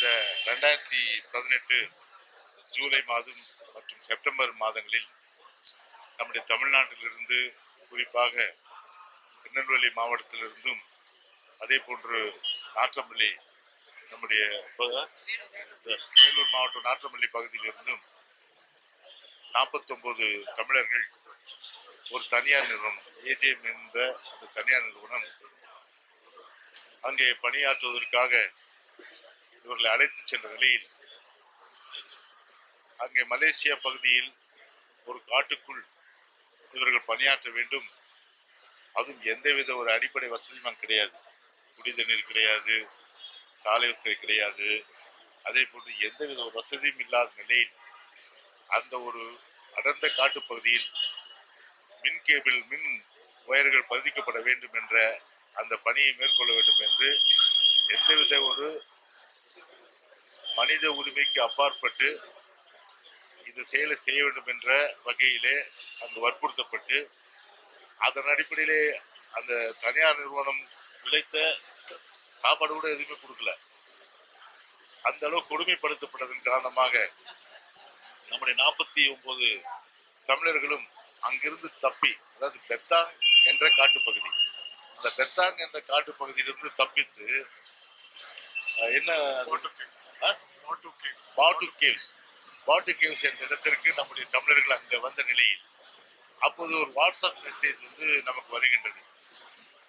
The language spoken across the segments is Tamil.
கடந்த ரெண்டாயிரத்தி பதினெட்டு ஜூலை மாதம் மற்றும் செப்டம்பர் மாதங்களில் நம்முடைய தமிழ்நாட்டிலிருந்து குறிப்பாக திருநெல்வேலி மாவட்டத்திலிருந்தும் அதே போன்று நாற்றம்பள்ளி நம்முடைய வேலூர் மாவட்டம் நாற்றம்பள்ளி பகுதியிலிருந்தும் நாற்பத்தொம்பது தமிழர்கள் ஒரு தனியார் நிறுவனம் ஏஜிஎம் என்ற அந்த தனியார் நிறுவனம் அங்கே பணியாற்றுவதற்காக இவர்களை அழைத்து சென்ற நிலையில் அங்கே மலேசியா பகுதியில் ஒரு காட்டுக்குள் இவர்கள் பணியாற்ற வேண்டும். அதுவும் எந்தவித ஒரு அடிப்படை வசதியும் கிடையாது. குடி தண்ணீர் கிடையாது சாலை வசதி கிடையாது. அதே போன்று எந்தவித ஒரு வசதியும் இல்லாத நிலையில் அந்த ஒரு அடர்ந்த காட்டுப் பகுதியில் மின் கேபிள் மின் ஒயர்கள் பதிக்கப்பட வேண்டும் என்ற அந்த பணியை மேற்கொள்ள வேண்டும் என்று எந்தவித ஒரு மனித உரிமைக்கு அப்பாற்பட்டு இந்த செயலை செய்ய வேண்டும் என்ற வகையிலே அங்கு வற்புறுத்தப்பட்டு அதன் அடிப்படையிலே அந்த தனியார் நிறுவனம் விளைத்த சாப்பாடு கூட எதுவுமே கொடுக்கல. அந்த அளவு கொடுமைப்படுத்தப்பட்டதன் காரணமாக நம்முடைய நாற்பத்தி ஒன்பது தமிழர்களும் அங்கிருந்து தப்பி அதாவது பெத்தாங் என்ற காட்டுப்பகுதி அந்த பெத்தாங் என்ற காட்டுப்பகுதியிலிருந்து தப்பித்து என்ன? பாட்டு கேவ்ஸ் பாட்டு கேவ்ஸ் என்ற இடத்திற்கு நம்முடைய தமிழர்கள் அங்கே வந்த நிலையில் அப்போது ஒரு வாட்ஸ்அப் மெசேஜ் வந்து நமக்கு வருகின்றது.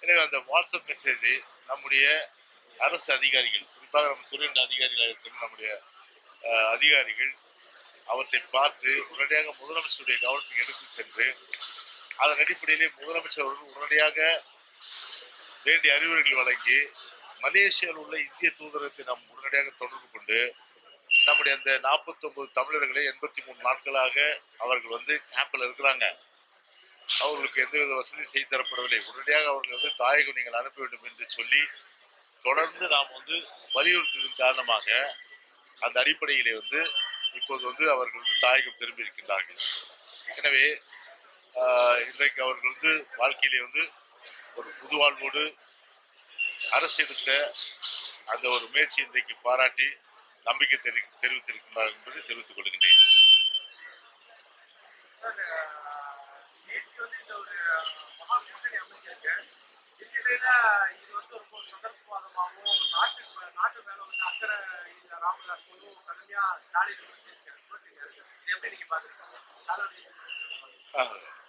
எனவே அந்த வாட்ஸ்அப் மெசேஜ் நம்முடைய அரசு அதிகாரிகள் குறிப்பாக நம்ம துறையின் அதிகாரிகளாக இருக்கும் நம்முடைய அதிகாரிகள் அவற்றை பார்த்து உடனடியாக முதலமைச்சருடைய கவனத்துக்கு எடுத்து சென்று அதன் அடிப்படையிலே முதலமைச்சர் அவர்கள் உடனடியாக வேண்டிய அறிவுரைகள் வழங்கி மலேசியாவில் உள்ள இந்திய தூதரகத்தை நாம் உடனடியாக தொடர்பு கொண்டு நம்முடைய அந்த 49 தமிழர்களை எண்பத்தி மூணு நாட்களாக அவர்கள் வந்து கேம்பில் இருக்கிறாங்க. அவர்களுக்கு எந்தவித வசதி செய்து தரப்படவில்லை. உடனடியாக அவர்கள் வந்து தாயகம் நீங்கள் அனுப்ப வேண்டும் என்று சொல்லி தொடர்ந்து நாம் வந்து வலியுறுத்தியதன் காரணமாக அந்த அடிப்படையிலே வந்து இப்போது வந்து அவர்கள் வந்து தாயகம் திரும்பி இருக்கின்றார்கள். எனவே இன்றைக்கு அவர்கள் வந்து வாழ்க்கையிலே வந்து ஒரு புது வாழ்வோடு அரசு எடுத்த அந்த ஒரு முயற்சி இன்றைக்கு பாராட்டி நம்பிக்கை தெரி தெரிவித்திருக்கிறார்கள் என்பதை தெரிவித்துக் கொள்கின்றேன்.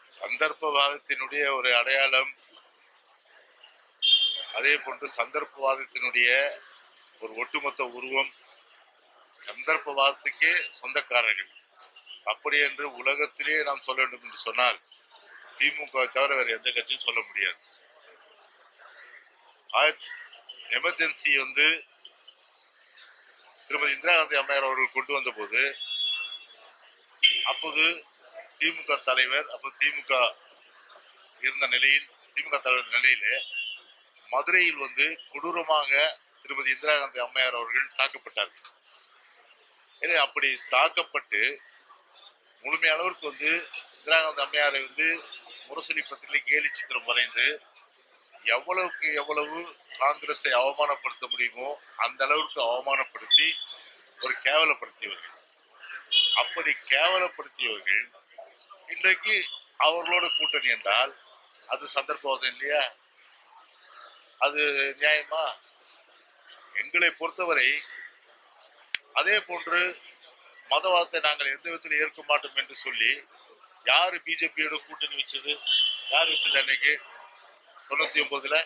சந்தர்ப்பவாதத்தினுடைய ஒரு அடையாளம் அதே போன்று சந்தர்ப்பவாதத்தினுடைய ஒரு ஒட்டுமொத்த உருவம் சந்தர்ப்பவாதத்துக்கே சொந்தக்காரர்கள். அப்படி என்று உலகத்திலே நாம் சொல்ல வேண்டும் என்று சொன்னால் திமுக தவிர வேறு எந்த கட்சியும் சொல்ல முடியாது. எமர்ஜென்சி வந்து திருமதி இந்திரா காந்தி அம்மையார் அவர்கள் கொண்டு வந்த போது அப்போது திமுக தலைவர் அப்போ திமுக இருந்த நிலையில் திமுக தலைவர் நிலையிலே மதுரையில் வந்து கொடூரமாக திருமதி இந்திரா காந்தி அம்மையார் அவர்கள் தாக்கப்பட்டார்கள். எனவே அப்படி தாக்கப்பட்டு முழுமையளவிற்கு வந்து இந்திரா காந்தி அம்மையாரை வந்து முரசொலி பத்திரிகை கேலி சித்திரம் வரைந்து எவ்வளவுக்கு எவ்வளவு காங்கிரஸை அவமானப்படுத்த முடியுமோ அந்த அளவுக்கு அவமானப்படுத்தி ஒரு கேவலப்படுத்தியவர்கள். அப்படி கேவலப்படுத்தியவர்கள் இன்றைக்கு அவர்களோட கூட்டணி என்றால் அது சந்தர்ப்பவாதம் இல்லையா? அது நியாயமா? எங்களை பொறுத்தவரை அதே போன்று மதவாதத்தை நாங்கள் எந்த விதத்தில் ஏற்க மாட்டோம் என்று சொல்லி யார் பிஜேபியோட கூட்டணி வச்சது? யார் வச்சது அன்னைக்கு? தொண்ணூத்தி ஒன்பதுல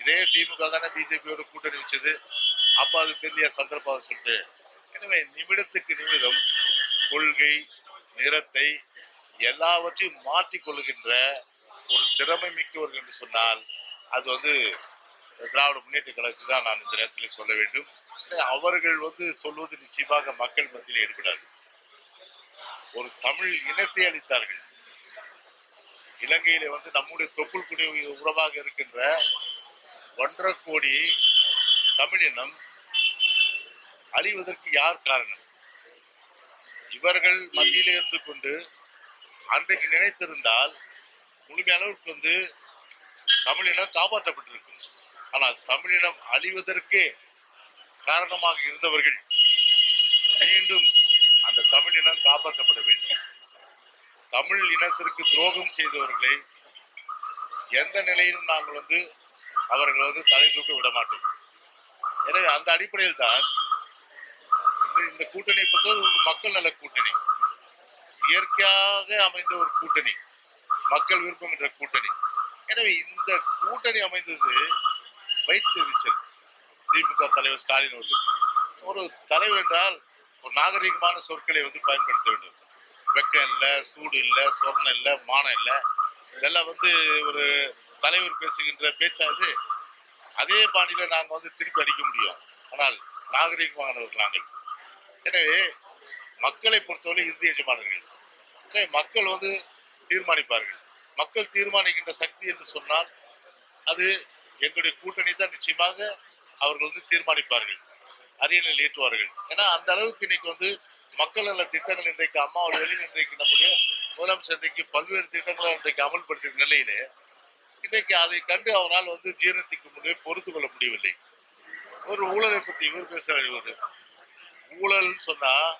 இதே திமுக தானே பிஜேபியோட கூட்டணி வச்சது. அப்ப அது தெரியல சந்தர்ப்பம் சொல்லிட்டு? எனவே நிமிடத்துக்கு நிமிடம் கொள்கை நிறத்தை எல்லாவற்றையும் மாற்றிக் கொள்ளுகின்ற ஒரு திறமை மிக்கவர்கள் என்று சொன்னால் அது வந்து திராவிட முன்னேற்ற கழகத்துக்கு தான் நான் இந்த நேரத்தில் சொல்ல வேண்டும். அவர்கள் வந்து சொல்வது நிச்சயமாக மக்கள் மத்தியில் ஈடுபடாது. ஒரு தமிழ் இனத்தை அளித்தார்கள் இலங்கையில வந்து நம்முடைய தொப்புள் குடி உறவாக இருக்கின்ற ஒன்றரை கோடி தமிழினம் அழிவதற்கு யார் காரணம்? இவர்கள் மத்தியில் இருந்து கொண்டு அன்றைக்கு நினைத்திருந்தால் முழுமையளவுக்கு வந்து தமிழினம் காப்பாற்றப்பட்டிருக்கும். ஆனால் தமிழினம் அழிவதற்கே காரணமாக இருந்தவர்கள் மீண்டும் அந்த தமிழினம் காப்பாற்றப்பட வேண்டும். தமிழ் இனத்திற்கு துரோகம் செய்தவர்களை எந்த நிலையிலும் நாங்கள் வந்து அவர்கள் வந்து தலை தூக்க விட மாட்டோம். எனவே அந்த அடிப்படையில் தான் இந்த- இந்த கூட்டணியை பொறுத்தவரை ஒரு மக்கள் நல கூட்டணி இயற்கையாக அமைந்த ஒரு கூட்டணி மக்கள் விருப்பம் என்ற கூட்டணி. எனவே இந்த கூட்டணி அமைந்தது வைத்தறிச்சல் திமுக தலைவர் ஸ்டாலின் அவர்கள். ஒரு தலைவர் என்றால் ஒரு நாகரிகமான சொற்களை வந்து பயன்படுத்த வேண்டும். வெக்கம் இல்லை சூடு இல்லை சொர்ணம் இல்லை மானம் இல்லை. இதெல்லாம் வந்து ஒரு தலைவர் பேசுகின்ற பேச்சாது அதே பாணியில் நாங்கள் வந்து திருப்பி அடிக்க முடியும். ஆனால் நாகரிகமானவர்கள் நாங்கள். எனவே மக்களை பொறுத்தவரை இறுதி எஜமானர்கள். எனவே மக்கள் வந்து தீர்மானிப்பார்கள். மக்கள் தீர்மானிக்கின்ற சக்தி என்று சொன்னால் அது எங்களுடைய கூட்டணி தான் நிச்சயமாக அவர்கள் வந்து தீர்மானிப்பார்கள் அரியணையில் ஏற்றுவார்கள். ஏன்னா அந்த அளவுக்கு இன்னைக்கு வந்து மக்கள் நல திட்டங்கள் இன்றைக்கு அம்மா வழியில் இன்றைக்கு நம்முடைய முதலமைச்சர் இன்றைக்கு பல்வேறு திட்டங்களை இன்றைக்கு அமல்படுத்திய நிலையிலே இன்றைக்கு அதை கண்டு அவரால் வந்து ஜீரணத்துக்கு முன்னே பொறுத்து கொள்ள முடியவில்லை. ஒரு ஊழலை பற்றி இவர் பேசுகிறார் இவர். ஊழல்னு சொன்னால்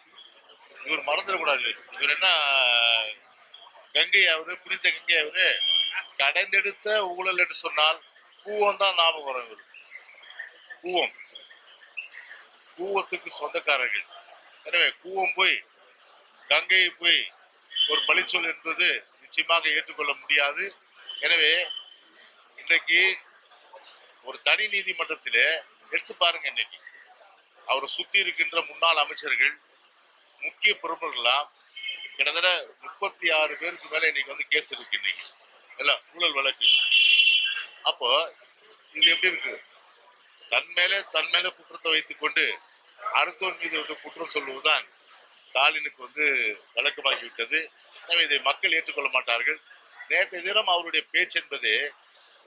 இவர் மறந்துடக்கூடாது. இவர் என்ன கங்கை அவரு புனித கங்கை அவரு கடைந்தெடுத்த ஊழல் என்று சொன்னால் கூவம் தான் ஞாபகம் வரும் இவர் கூவம் கூவத்துக்கு சொந்தக்காரர்கள். எனவே கூவம் போய் கங்கையை போய் ஒரு பழிச்சொல் என்பது நிச்சயமாக ஏற்றுக்கொள்ள முடியாது. எனவே இன்றைக்கு ஒரு தனி நீதிமன்றத்திலே எடுத்து பாருங்க இன்னைக்கு. அவரை சுத்தி இருக்கின்ற முன்னாள் அமைச்சர்கள் முக்கிய பிரமுகர்கள்லாம் கிட்டத்தட்ட முப்பத்தி ஆறு பேருக்கு மேல இன்னைக்கு வந்து கேஸ் இருக்கு இன்னைக்கு. எல்லாம் ஊழல் வழக்கு. அப்போ இது எப்படி இருக்கு? தன் மேலே தன் மேலே குற்றத்தை வைத்துக் கொண்டு அடுத்தவன் மீது வந்து குற்றம் சொல்வதுதான் ஸ்டாலினுக்கு வந்து வழக்கமாகிவிட்டது. எனவே இதை மக்கள் ஏற்றுக்கொள்ள மாட்டார்கள். நேற்றைய தினம் அவருடைய பேச்சு என்பது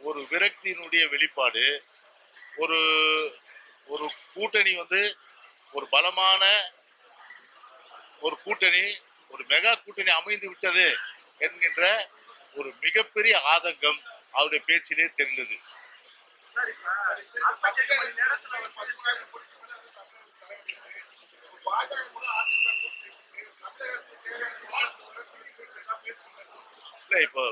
ஒரு விரக்தியினுடைய வெளிப்பாடு. ஒரு ஒரு கூட்டணி வந்து ஒரு பலமான ஒரு கூட்டணி ஒரு மெகா கூட்டணி அமைந்து விட்டது என்கின்ற ஒரு மிகப்பெரிய ஆதங்கம் அவருடைய பேச்சிலே தெரிந்தது. இல்லை இப்போ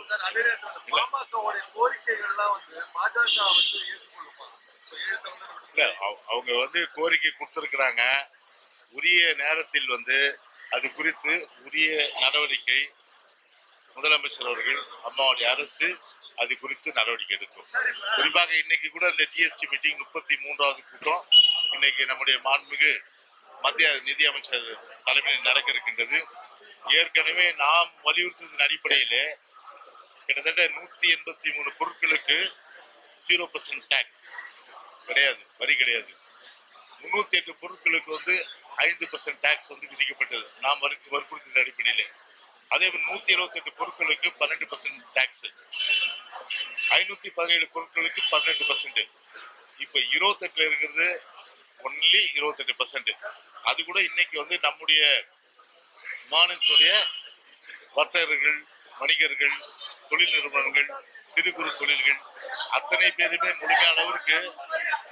இல்ல அவ- அவங்க வந்து கோரிக்கை கொடுத்திருக்கிறாங்க உரிய நேரத்தில் வந்து அது குறித்து உரிய நடவடிக்கை முதலமைச்சர் அவர்கள் அம்மாவுடைய அரசு அது குறித்து நடவடிக்கை எடுக்கும். குறிப்பாக இன்னைக்கு கூட இந்த ஜிஎஸ்டி மீட்டிங் முப்பத்தி மூன்றாவது கூட்டம் இன்னைக்கு நம்முடைய மாண்புமிகு மத்திய நிதி அமைச்சர் தலைமையில் நடக்க இருக்கின்றது ஏற்கனவே நாம் வலியுறுத்தியதன் அடிப்படையிலே கிட்டத்தட்ட நூத்தி எண்பத்தி மூணு பொருட்களுக்கு ஜீரோ பர்சன்ட் டேக்ஸ் கிடையாது வரி கிடையாது. முன்னூத்தி எட்டு பொருட்களுக்கு வந்து ஐந்து பர்சன்ட் டேக்ஸ் வந்து விதிக்கப்பட்டது. நாம் வரி வற்புறுத்தின அடிப்படையிலே. அதே போல் நூத்தி எழுபத்தி எட்டு பொருட்களுக்கு பன்னெண்டு பர்சன்ட் டாக்ஸ் ஐநூத்தி பதினேழு பொருட்களுக்கு பதினெட்டு பர்சன்ட் இப்ப இருபத்தெட்டுல இருக்கிறது ஒன்லி இருபத்தெட்டு பர்சன்ட் அது கூட இன்னைக்கு வந்து நம்முடைய மாநிலத்துடைய வர்த்தகர்கள் வணிகர்கள் தொழில் நிறுவனங்கள் சிறு குறு தொழில்கள் அத்தனை பேருமே முழுமையான அளவிற்கு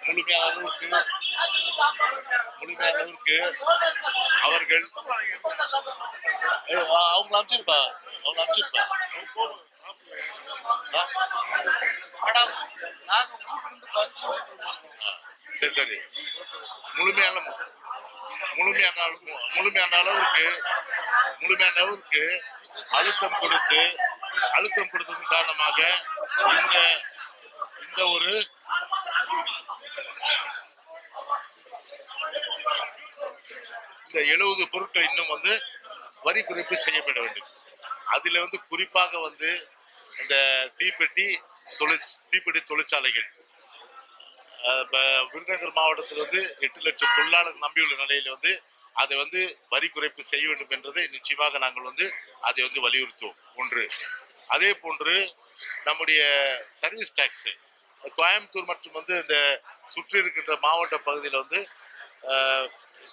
முழுமையான அளவிற்கு முழுமையான அளவிற்கு அவர்கள் ஏய், அ- அவங்க பஸ் சரி சரி. முழுமையான முழுமையான முழுமையான அளவுக்கு முழுமையான அளவுக்கு அழுத்தம் கொடுத்து அழுத்தம் கொடுத்ததன் காரணமாக இந்த இந்த ஒரு எழுபது பொருட்கள் இன்னும் வந்து வரி குறைப்பு செய்யப்பட வேண்டும். அதுல வந்து குறிப்பாக வந்து இந்த தீப்பெட்டி தொழிற் தீப்பெட்டி தொழிற்சாலைகள். விருதுநகர் மாவட்டத்தில் வந்து எட்டு லட்சம் தொழிலாளர் நம்பியுள்ள நிலையில வந்து அதை வந்து வரி குறைப்பு செய்ய வேண்டும் என்றதை நிச்சயமாக நாங்கள் வந்து அதை வந்து வலியுறுத்துவோம். ஒன்று. அதே போன்று நம்முடைய சர்வீஸ் டேக்ஸ். கோயம்புத்தூர் மற்றும் வந்து இந்த சுற்றி இருக்கின்ற மாவட்ட பகுதியில் வந்து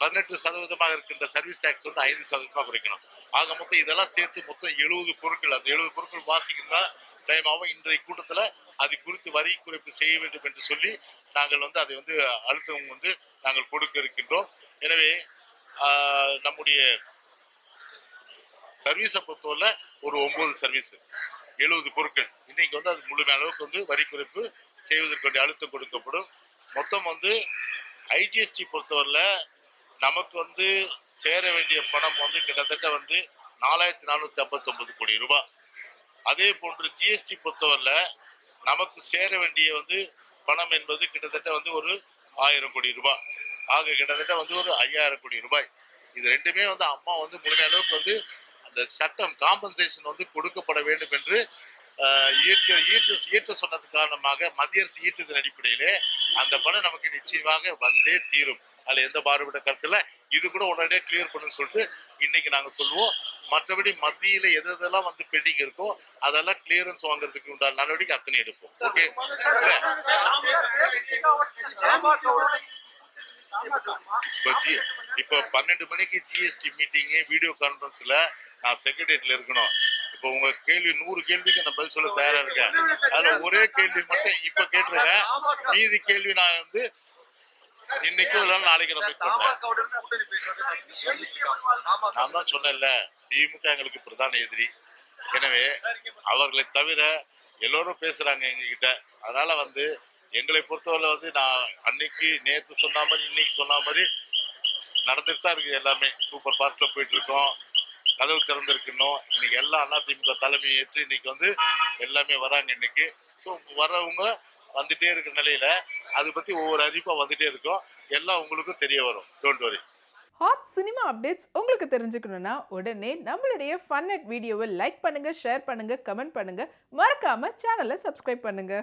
பதினெட்டு சதவீதமாக இருக்கின்ற சர்வீஸ் டேக்ஸ் வந்து ஐந்து சதவீதமாக குறைக்கணும். ஆக மொத்தம் இதெல்லாம் சேர்த்து மொத்தம் எழுபது பொருட்கள் அந்த எழுபது பொருட்கள் வாசிக்கணும்னா டைமாகவும் இன்றைய கூட்டத்தில் அது குறித்து வரி குறைப்பு செய்ய வேண்டும் என்று சொல்லி நாங்கள் வந்து அதை வந்து அழுத்தம் வந்து நாங்கள் கொடுக்க இருக்கின்றோம். எனவே ஆஹ், நம்முடைய சர்வீஸை பொறுத்தவரை ஒரு ஒன்பது சர்வீஸ் எழுபது பொருட்கள். இன்னைக்கு வந்து அது முழுமை அளவுக்கு வந்து வரி குறைப்பு செய்வதற்கு வேண்டிய அழுத்தம் கொடுக்கப்படும். மொத்தம் வந்து ஐஜிஎஸ்டி பொறுத்தவரையில் நமக்கு வந்து சேர வேண்டிய பணம் வந்து கிட்டத்தட்ட வந்து நாலாயிரத்தி நானூற்றி ஐம்பத்தொம்பது கோடி ரூபாய். அதே போன்று ஜிஎஸ்டி பொறுத்தவரையில் நமக்கு சேர வேண்டிய வந்து பணம் என்பது கிட்டத்தட்ட வந்து ஒரு ஆயிரம் கோடி ரூபாய். ஆக கிட்டத்தட்ட வந்து ஒரு ஐயாயிரம் கோடி ரூபாய். இது ரெண்டுமே வந்து அம்மா வந்து முடிஞ்ச அளவுக்கு வந்து அந்த சட்டம் காம்பன்சேஷன் வந்து கொடுக்கப்பட வேண்டும் என்று ஆஹ், ஈற்று ஈற்று ஈற்ற சொன்னது காரணமாக மத்திய அரசு ஈட்டுதல் அடிப்படையிலே அந்த பணம் நமக்கு நிச்சயமாக வந்தே தீரும். அதுல எந்த பாடுபட்ட கருத்துல இது கூட உடனடியாக கிளியர் பண்ணுன்னு சொல்லிட்டு இன்னைக்கு நாங்க சொல்லுவோம். மற்றபடி மத்தியில எது எதெல்லாம் வந்து பெண்டிங் இருக்கோ அதெல்லாம் கிளியரன்ஸ் வாங்குறதுக்கு உண்டான நடவடிக்கை அத்தனை எடுப்போம். ஓகே இப்போ ஜி இப்போ பன்னெண்டு மணிக்கு ஜிஎஸ்டி மீட்டிங்கு வீடியோ கான்ஃபரன்ஸ்ல நான் செக்ரட்டரியேட்ல இருக்கணும். இப்போ உங்க கேள்வி நூறு கேள்விக்கு நான் பதில் சொல்ல தயாரா இருக்கேன். அதுல ஒரே கேள்வி மட்டும் இப்ப கேட்டுருக்கேன். மீதி கேள்வி நான் வந்து இன்னைக்கு இல்லைன்னா நாளைக்கு நம்ம நான் தான் சொன்னேன்ல திமுக எங்களுக்கு பிரதான எதிரி. எனவே அவர்களை தவிர எல்லோரும் பேசுறாங்க எங்ககிட்ட. அதனால வந்து எங்களை பொறுத்தவரை வந்து நான் அன்னைக்கு நேத்து சொன்ன மாதிரி இன்னைக்கு சொன்ன மாதிரி நடந்துட்டு தான் இருக்குது எல்லாமே. சூப்பர் ஃபாஸ்டா போயிட்டு இருக்கோம் கதவு திறந்துருக்கணும் இன்னைக்கு எல்லா அதிமுக தலைமையை ஏற்று இன்னைக்கு வந்து எல்லாமே வராங்க இன்னைக்கு. ஸோ வர்றவங்க வந்துட்டே இருக்கிற நிலையில அதை பத்தி ஒவ்வொரு அறிவிப்பா வந்துட்டே இருக்கும். எல்லாம் உங்களுக்கும் தெரிய வரும். Don't worry hot cinema updates உங்களுக்கு தெரிஞ்சுக்கணும்னா உடனே நம்மளுடைய ஃபன் அட் வீடியோவை லைக் பண்ணுங்க ஷேர் பண்ணுங்க கமெண்ட் பண்ணுங்க. மறக்காம சேனலை சப்ஸ்கிரைப் பண்ணுங்க.